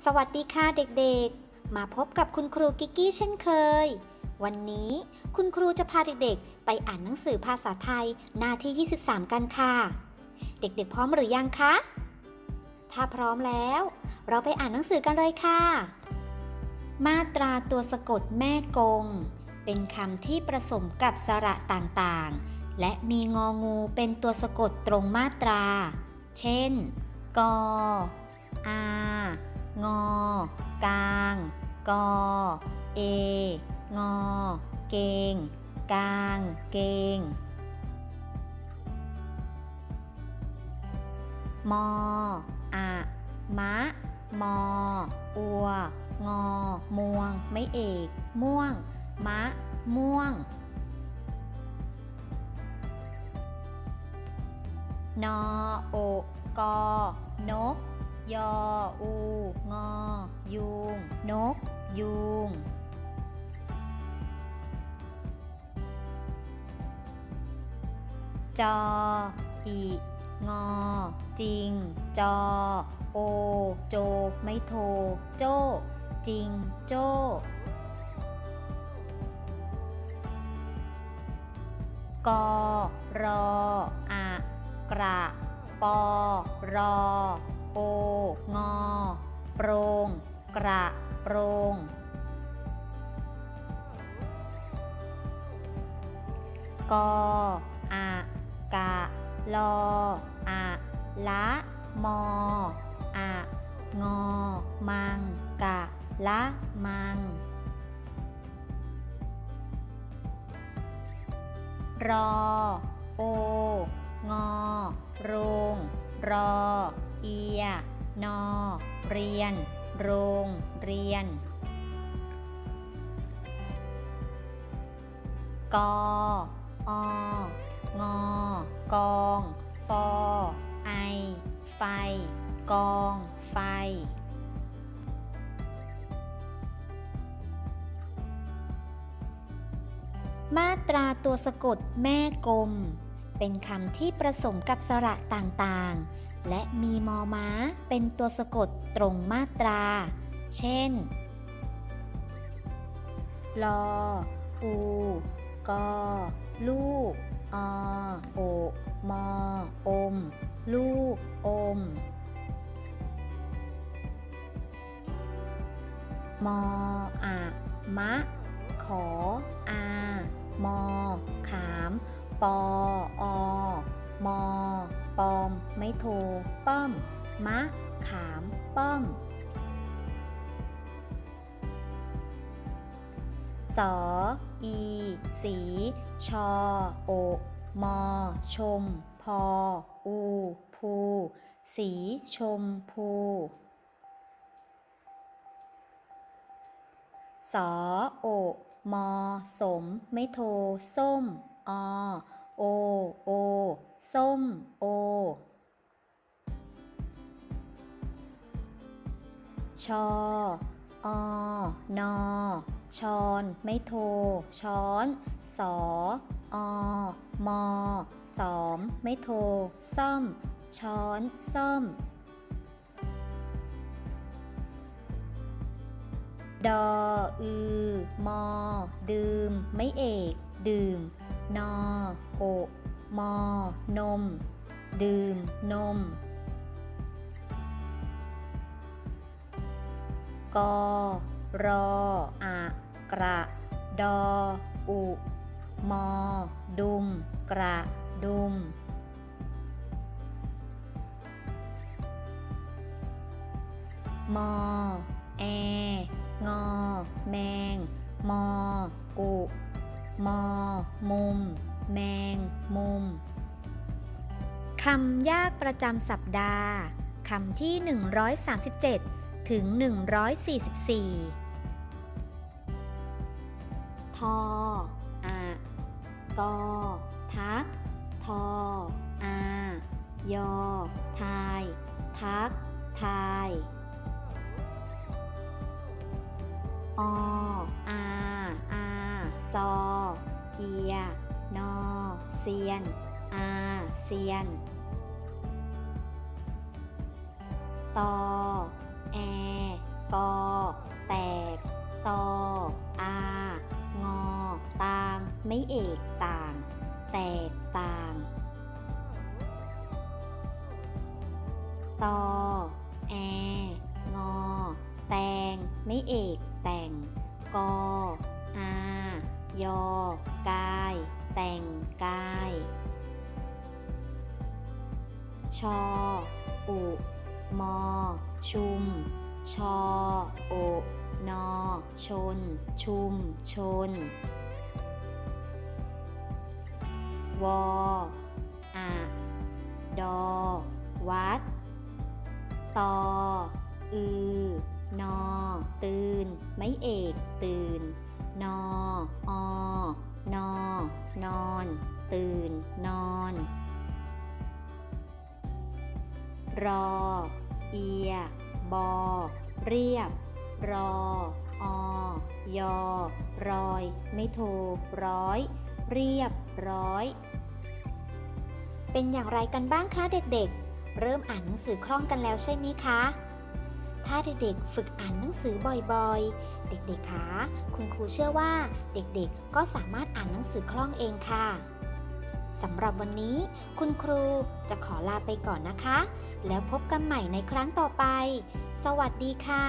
สวัสดีค่ะเด็กๆ มาพบกับคุณครูกิกกี้เช่นเคย วันนี้คุณครูจะพาเด็กๆ ไปอ่านหนังสือภาษาไทยหน้าที่ 23 กันค่ะ เด็กๆ พร้อมหรือยังคะ ถ้าพร้อมแล้ว เราไปอ่านหนังสือกันเลยค่ะ มาตราตัวสะกดแม่กง เป็นคำที่ผสมกับสระต่างๆ และมีงองูเป็นตัวสะกดตรงมาตรา เช่น กออา งอกลาง กอ เอ งอ เกงกลาง เกงมออะมะ มอ อัว งอ ม่วง ไม่เอก ม่วง มะ ม่วง นอโอกอนก ยอ อู งอยูงนกยูงจอ อี งอ จริง จอ โอ โจ ไม่โท โจ จริง โจกอรออะกระปอรอ โองอ โปรงกระโปรงกออะกะลออะละมออะงอ มัง กะ ละมัง รอ โอ งอ โรง รอ เอีย นอ เรียน โรง เรียน กอองอกอง ฟอ ไอ ไฟ กอง ไฟมาตราตัวสะกดแม่กลม เป็นคำที่ผสมกับสระต่างๆ และมีมอม้าเป็นตัวสะกดตรงมาตรา เช่น ลอ อู กอ ลูก อโอ มอ อม ลูก อม มออะ มะ ขอ อา มอ ขาม ปอ อ มอ ปอม ไม่โท ป้อม มะ ขาม ป้อม สอ อี สี ชอ โอ มอ ชม พอ อู ภู สีชมพูสอ โอ มอ สม ไม่โท ส้ม อ โอ โอ ส้ม โอ ชอ อ นอ ชอนไม่โท ช้อน สอ อ มอ สอม ไม่โท ซ่อม ช้อน ซ่อม ดอ อือ มอ ดื่ม ไม่เอก ดื่ม นอ โอ มอ นม ดื่ม นม กอ รอ อะ กระ ดอ อุ มอ ดุม กระ ดุมมอ แอ งอ แมง มออุมอ มุม แมง มุม คำยากประจำสัปดาห์ คำที่ 137 ถึง 144 ทออะกอทัก ทออายอ ทาย ทัก ทายออาอาซอเอีย นอเซียน อาเซียน ตอ แอ กอ แตก ตอ อา งอ ต่าง ไม่เอกต่าง แตกต่าง ตอ แอ งอ แตง ไม่เอกแต่ง กอ อายอกาย แต่งกาย ชอ อุ มอ ชุม ชอ โอ นอ ชน ชุม ชน วออะดอ วัด ตอ อือนอ ตื่น ไม่เอก ตื่น นออ นอ นอน ตื่น นอน รอ เอีย บอ เรียบ รอ ออยอ รอย ไม่โทรร้อย เรียบร้อย เป็นอย่างไรกันบ้างคะเด็กๆ เริ่มอ่านหนังสือคล่องกันแล้วใช่ไหมคะ ถ้าเด็กๆ ฝึกอ่านหนังสือบ่อยๆ เด็กๆคะ คุณครูเชื่อว่าเด็กๆ ก็สามารถอ่านหนังสือคล่องเองค่ะสำหรับวันนี้ คุณครูจะขอลาไปก่อนนะคะ แล้วพบกันใหม่ในครั้งต่อไป สวัสดีค่ะ